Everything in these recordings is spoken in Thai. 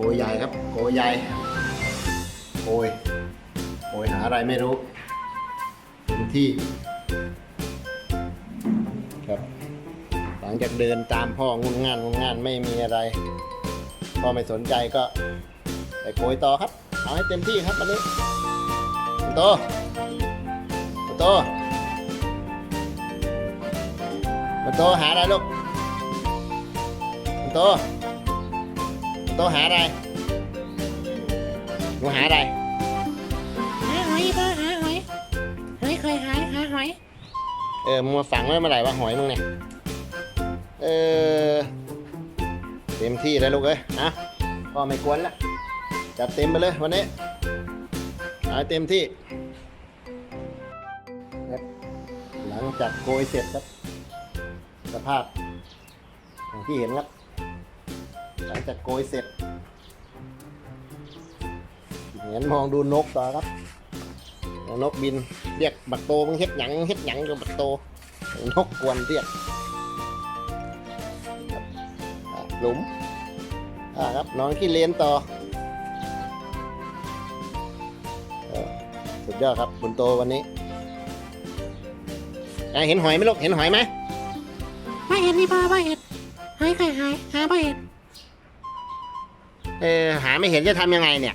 กยใหญ่ครับโกยใหญ่โกยโกยหาอะไรไม่รู้เต็มที่ครับ หลังจากเดินตามพ่องุนงานงุนงานไม่มีอะไรพ่อไม่สนใจก็ไปโกยต่อครับเอาให้เต็มที่ครับวันนี้โตโตโตหาอะไรลูกโต โตหาอะไรหนูหาอะไรหาหอยพ่อหาหอยหอยเคยหาหาหอย เออมึงมาฝังไว้เมื่อไหร่วะหอยมึงเนี่ย เออ เต็มที่แล้วลูกเอ้ยนะพ่อไม่กวนละจัดเต็มไปเลยวันนี้เอาให้เต็มที่ครับหลังจากโกยเสร็จครับสภาพอย่างที่เห็นครับ หลังจากโกยเสร็จเหนมองดูนกต่อครับ นกบินเรียกบักโตมึงเฮ็ดหยังเฮ็ดหยังกับบักโต นกกวนเรียกหลุมอ่าครับนอนขี้เลนต่อเออสุดยอดครับบุญโตวันนี้เห็นหอยไหมลูกเห็นหอยไหมไม่เห็นนี่พ่อไม่เห็นหอยเคยหายหาไม่เห็น เออหาไม่เห็นจะทำยังไงเนี่ย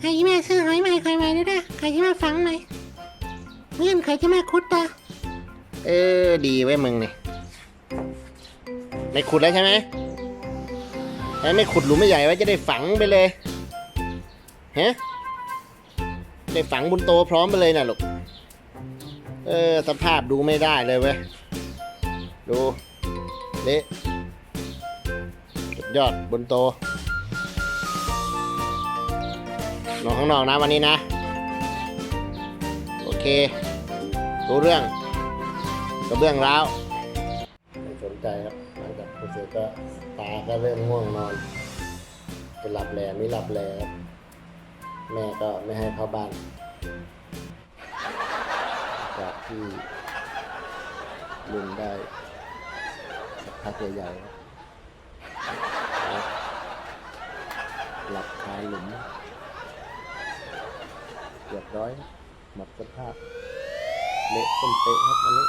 ให้แม่ซื้อหอยใหม่เคยใหม่ด้วยนะใครจะมาฝังใหมเงื่อนใครจะมาคุดตาเออดีไว้มึงเนี่ยไม่ขุดแล้วใช่ไหมไอ้ไม่ขุดหลุมไม่ใหญ่ไว้จะได้ฝังไปเลยฮะได้ฝังบุญโตพร้อมไปเลยนะลูกเออสภาพดูไม่ได้เลยเว้ยดูเละยอดบุญโต นอนข้างนอกนะวันนี้นะ โอเค รู้เรื่องกระเบื้องร้าวไม่สนใจครับหลังจากผู้เสร็จก็ตาก็เริ่มง่วงนอนจะหลับแหล่ไม่หลับแหล่ครับแม่ก็ไม่ให้เข้าบ้าน จากที่ลุงได้สักพักใหญ่ๆครับหลับคาหลุม เรียบร้อยครับหมดสภาพเละต้นเตะครับอันนี้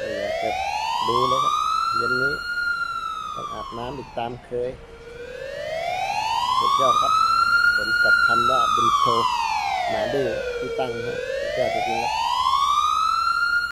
ก็อยากจะดูเลยครับเย็นนี้ต้องอาบน้ำอีกตามเคยสุดยอดครับผมกับคำว่าบุญโทหมาดื้อที่ตั้งให้สุดยอดจริงครับ